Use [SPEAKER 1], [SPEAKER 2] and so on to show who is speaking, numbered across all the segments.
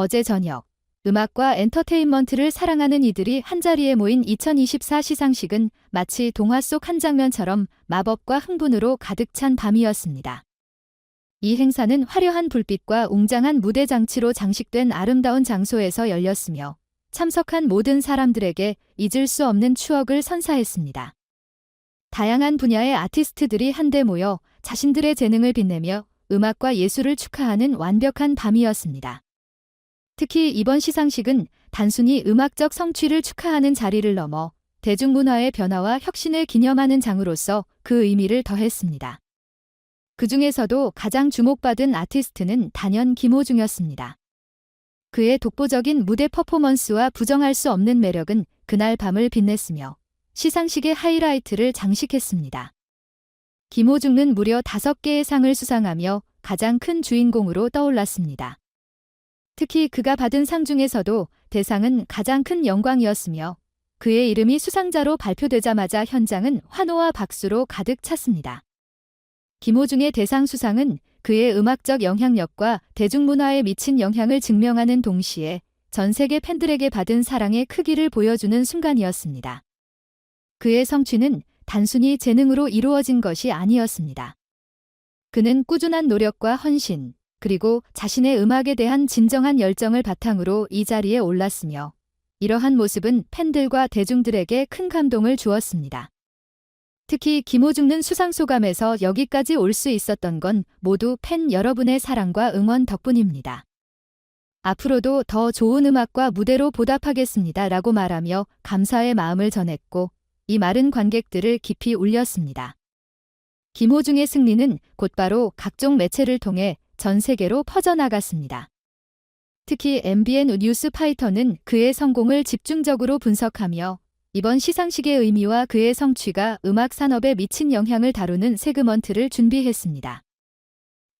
[SPEAKER 1] 어제 저녁 음악과 엔터테인먼트를 사랑하는 이들이 한자리에 모인 2024 시상식은 마치 동화 속 한 장면처럼 마법과 흥분으로 가득 찬 밤이었습니다. 이 행사는 화려한 불빛과 웅장한 무대 장치로 장식된 아름다운 장소에서 열렸으며 참석한 모든 사람들에게 잊을 수 없는 추억을 선사했습니다. 다양한 분야의 아티스트들이 한데 모여 자신들의 재능을 빛내며 음악과 예술을 축하하는 완벽한 밤이었습니다. 특히 이번 시상식은 단순히 음악적 성취를 축하하는 자리를 넘어 대중문화의 변화와 혁신을 기념하는 장으로서 그 의미를 더했습니다. 그 중에서도 가장 주목받은 아티스트는 단연 김호중이었습니다. 그의 독보적인 무대 퍼포먼스와 부정할 수 없는 매력은 그날 밤을 빛냈으며 시상식의 하이라이트를 장식했습니다. 김호중은 무려 5개의 상을 수상하며 가장 큰 주인공으로 떠올랐습니다. 특히 그가 받은 상 중에서도 대상은 가장 큰 영광이었으며 그의 이름이 수상자로 발표되자마자 현장은 환호와 박수로 가득 찼습니다. 김호중의 대상 수상은 그의 음악적 영향력과 대중문화에 미친 영향을 증명하는 동시에 전 세계 팬들에게 받은 사랑의 크기를 보여주는 순간이었습니다. 그의 성취는 단순히 재능으로 이루어진 것이 아니었습니다. 그는 꾸준한 노력과 헌신, 그리고 자신의 음악에 대한 진정한 열정을 바탕으로 이 자리에 올랐으며 이러한 모습은 팬들과 대중들에게 큰 감동을 주었습니다. 특히 김호중는 수상소감에서 여기까지 올 수 있었던 건 모두 팬 여러분의 사랑과 응원 덕분입니다. 앞으로도 더 좋은 음악과 무대로 보답하겠습니다. 라고 말하며 감사의 마음을 전했고 이 마른 관객들을 깊이 울렸습니다. 김호중의 승리는 곧바로 각종 매체를 통해 전 세계로 퍼져나갔습니다. 특히 MBN 뉴스 파이터는 그의 성공을 집중적으로 분석하며 이번 시상식의 의미와 그의 성취가 음악 산업에 미친 영향을 다루는 세그먼트를 준비했습니다.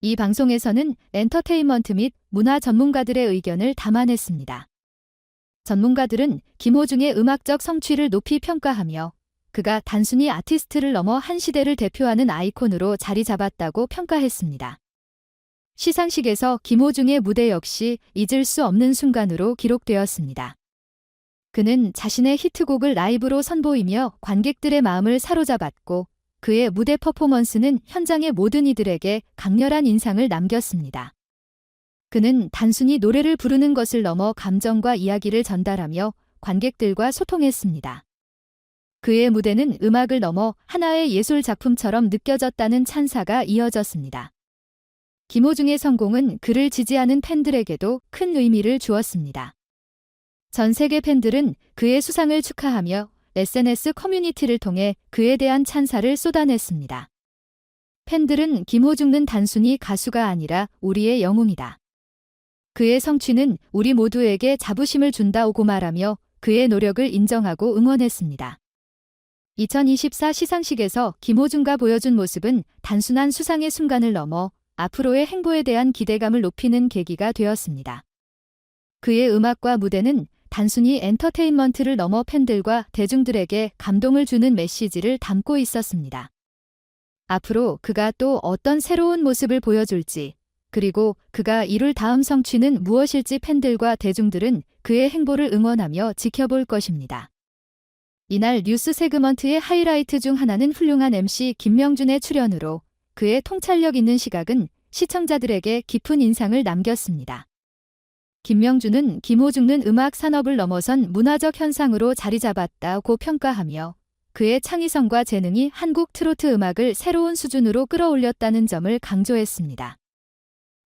[SPEAKER 1] 이 방송에서는 엔터테인먼트 및 문화 전문가들의 의견을 담아냈습니다. 전문가들은 김호중의 음악적 성취를 높이 평가하며 그가 단순히 아티스트를 넘어 한 시대를 대표하는 아이콘으로 자리 잡았다고 평가했습니다. 시상식에서 김호중의 무대 역시 잊을 수 없는 순간으로 기록되었습니다. 그는 자신의 히트곡을 라이브로 선보이며 관객들의 마음을 사로잡았고 그의 무대 퍼포먼스는 현장의 모든 이들에게 강렬한 인상을 남겼습니다. 그는 단순히 노래를 부르는 것을 넘어 감정과 이야기를 전달하며 관객들과 소통했습니다. 그의 무대는 음악을 넘어 하나의 예술 작품처럼 느껴졌다는 찬사가 이어졌습니다. 김호중의 성공은 그를 지지하는 팬들에게도 큰 의미를 주었습니다. 전 세계 팬들은 그의 수상을 축하하며 SNS 커뮤니티를 통해 그에 대한 찬사를 쏟아냈습니다. 팬들은 김호중은 단순히 가수가 아니라 우리의 영웅이다. 그의 성취는 우리 모두에게 자부심을 준다고 말하며 그의 노력을 인정하고 응원했습니다. 2024 시상식에서 김호중가 보여준 모습은 단순한 수상의 순간을 넘어 앞으로의 행보에 대한 기대감을 높이는 계기가 되었습니다. 그의 음악과 무대는 단순히 엔터테인먼트를 넘어 팬들과 대중들에게 감동을 주는 메시지를 담고 있었습니다. 앞으로 그가 또 어떤 새로운 모습을 보여줄지, 그리고 그가 이룰 다음 성취는 무엇일지 팬들과 대중들은 그의 행보를 응원하며 지켜볼 것입니다. 이날 뉴스 세그먼트의 하이라이트 중 하나는 훌륭한 MC 김명준의 출연으로 그의 통찰력 있는 시각은 시청자들에게 깊은 인상을 남겼습니다. 김명준은 김호중는 음악 산업을 넘어선 문화적 현상으로 자리 잡았다고 평가하며 그의 창의성과 재능이 한국 트로트 음악을 새로운 수준으로 끌어올렸다는 점을 강조했습니다.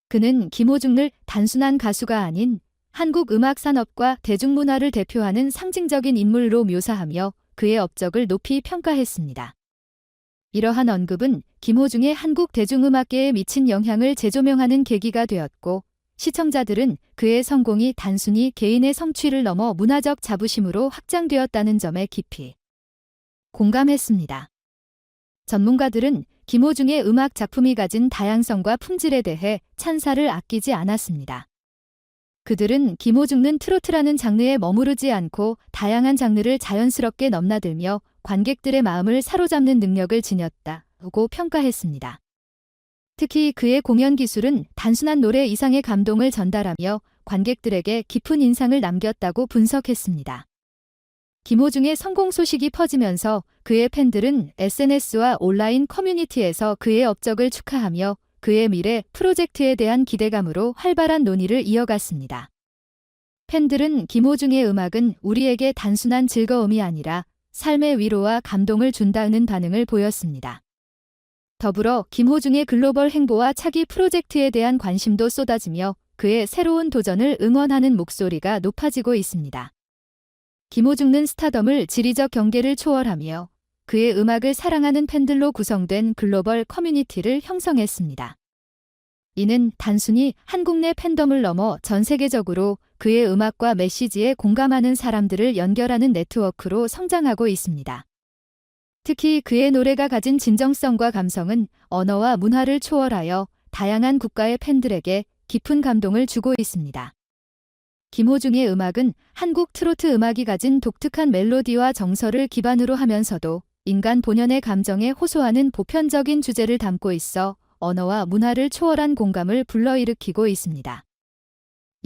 [SPEAKER 1] 그는 김호중을 단순한 가수가 아닌 한국 음악 산업과 대중문화를 대표하는 상징적인 인물로 묘사하며 그의 업적을 높이 평가했습니다. 이러한 언급은 김호중의 한국 대중음악계에 미친 영향을 재조명하는 계기가 되었고 시청자들은 그의 성공이 단순히 개인의 성취를 넘어 문화적 자부심으로 확장되었다는 점에 깊이 공감했습니다. 전문가들은 김호중의 음악 작품이 가진 다양성과 품질에 대해 찬사를 아끼지 않았습니다. 그들은 김호중는 트로트라는 장르에 머무르지 않고 다양한 장르를 자연스럽게 넘나들며 관객들의 마음을 사로잡는 능력을 지녔다고 평가했습니다. 특히 그의 공연 기술은 단순한 노래 이상의 감동을 전달하며 관객들에게 깊은 인상을 남겼다고 분석했습니다. 김호중의 성공 소식이 퍼지면서 그의 팬들은 SNS와 온라인 커뮤니티에서 그의 업적을 축하하며 그의 미래 프로젝트에 대한 기대감으로 활발한 논의를 이어갔습니다. 팬들은 김호중의 음악은 우리에게 단순한 즐거움이 아니라 삶의 위로와 감동을 준다는 반응을 보였습니다. 더불어 김호중의 글로벌 행보와 차기 프로젝트에 대한 관심도 쏟아지며 그의 새로운 도전을 응원하는 목소리가 높아지고 있습니다. 김호중는 스타덤을 지리적 경계를 초월하며 그의 음악을 사랑하는 팬들로 구성된 글로벌 커뮤니티를 형성했습니다. 이는 단순히 한국 내 팬덤을 넘어 전 세계적으로 그의 음악과 메시지에 공감하는 사람들을 연결하는 네트워크로 성장하고 있습니다. 특히 그의 노래가 가진 진정성과 감성은 언어와 문화를 초월하여 다양한 국가의 팬들에게 깊은 감동을 주고 있습니다. 김호중의 음악은 한국 트로트 음악이 가진 독특한 멜로디와 정서를 기반으로 하면서도 인간 본연의 감정에 호소하는 보편적인 주제를 담고 있어 언어와 문화를 초월한 공감을 불러일으키고 있습니다.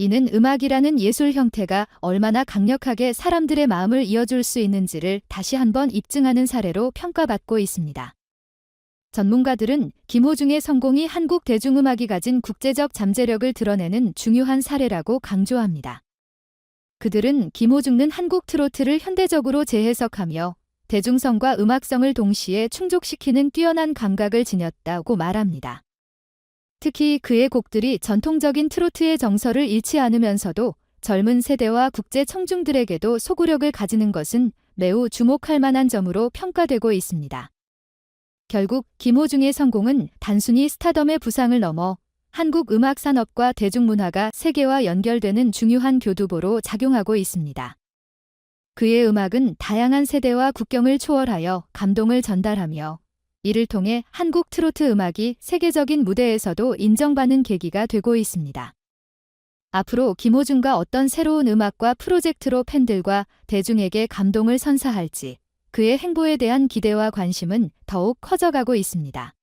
[SPEAKER 1] 이는 음악이라는 예술 형태가 얼마나 강력하게 사람들의 마음을 이어줄 수 있는지를 다시 한번 입증하는 사례로 평가받고 있습니다. 전문가들은 김호중의 성공이 한국 대중음악이 가진 국제적 잠재력을 드러내는 중요한 사례라고 강조합니다. 그들은 김호중는 한국 트로트를 현대적으로 재해석하며 대중성과 음악성을 동시에 충족시키는 뛰어난 감각을 지녔다고 말합니다. 특히 그의 곡들이 전통적인 트로트의 정서를 잃지 않으면서도 젊은 세대와 국제 청중들에게도 소구력을 가지는 것은 매우 주목할 만한 점으로 평가되고 있습니다. 결국 김호중의 성공은 단순히 스타덤의 부상을 넘어 한국 음악 산업과 대중문화가 세계와 연결되는 중요한 교두보로 작용하고 있습니다. 그의 음악은 다양한 세대와 국경을 초월하여 감동을 전달하며 이를 통해 한국 트로트 음악이 세계적인 무대에서도 인정받는 계기가 되고 있습니다. 앞으로 김호중과 어떤 새로운 음악과 프로젝트로 팬들과 대중에게 감동을 선사할지 그의 행보에 대한 기대와 관심은 더욱 커져가고 있습니다.